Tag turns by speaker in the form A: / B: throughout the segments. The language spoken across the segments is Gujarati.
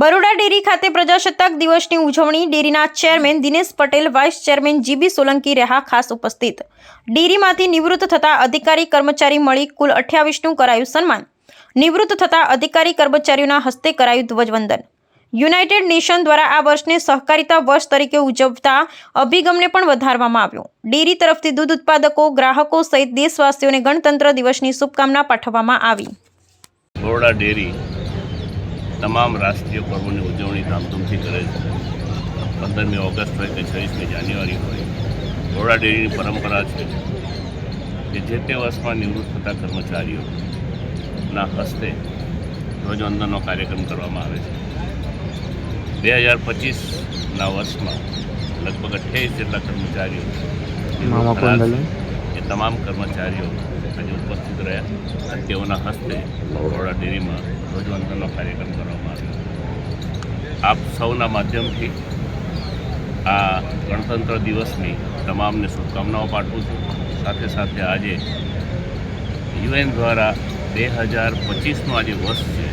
A: બરોડા ડેરી ખાતે પ્રજાસત્તાક દિવસની ઉજવણી. ડેરીના chairman Dinesh Patel, vice chairman GB Solanki રહ્યા ખાસ ઉપસ્થિત. ડેરીમાંથી નિવૃત્ત થતા અધિકારી કર્મચારી મળી કુલ અઠ્યાવીસનું કરાયું સન્માન. નિવૃત્ત થતા અધિકારી કર્મચારીઓના હસ્તે કરાયું ધ્વજવંદન. યુનાઇટેડ નેશન દ્વારા આ વર્ષને સહકારિતા વર્ષ તરીકે ઉજવતા અભિગમને પણ વધારવામાં આવ્યો. ડેરી તરફથી દૂધ ઉત્પાદકો, ગ્રાહકો સહિત દેશવાસીઓને ગણતંત્ર દિવસની શુભકામના પાઠવવામાં આવી.
B: બરોડા ડેરી તમામ રાષ્ટ્રીય પર્વોની ઉજવણી ધામધૂમથી કરે છે. પંદરમી ઓગસ્ટ હોય કે છવ્વીસમી જાન્યુઆરી હોય ઘોડા ડેરીની પરંપરા છે કે જે તે વર્ષમાં નિવૃત્ત થતા કર્મચારીઓના હસ્તે ધ્વજવંદનનો કાર્યક્રમ કરવામાં આવે છે. બે હજાર પચીસના વર્ષમાં લગભગ અઠ્યાવીસ જેટલા કર્મચારીઓ. એ તમામ કર્મચારીઓ આજે ઉપસ્થિત રહ્યા અને તેઓના હસ્તે બરોડા ડેરીમાં ધ્વજવંદનનો કાર્યક્રમ કરવામાં આવ્યો. આપ સૌના માધ્યમથી આ ગણતંત્ર દિવસની તમામને શુભકામનાઓ પાઠવું છું. સાથે સાથે આજે યુએન દ્વારા બે હજાર પચીસનું આજે વર્ષ છે.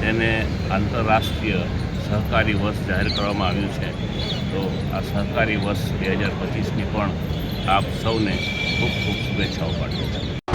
B: તેને આંતરરાષ્ટ્રીય સહકારી વર્ષ જાહેર કરવામાં આવ્યું છે. તો આ સહકારી વર્ષ બે હજાર પચીસની પણ આપ સૌને ખૂબ ખૂબ શુભેચ્છાઓ પાઠવું છું.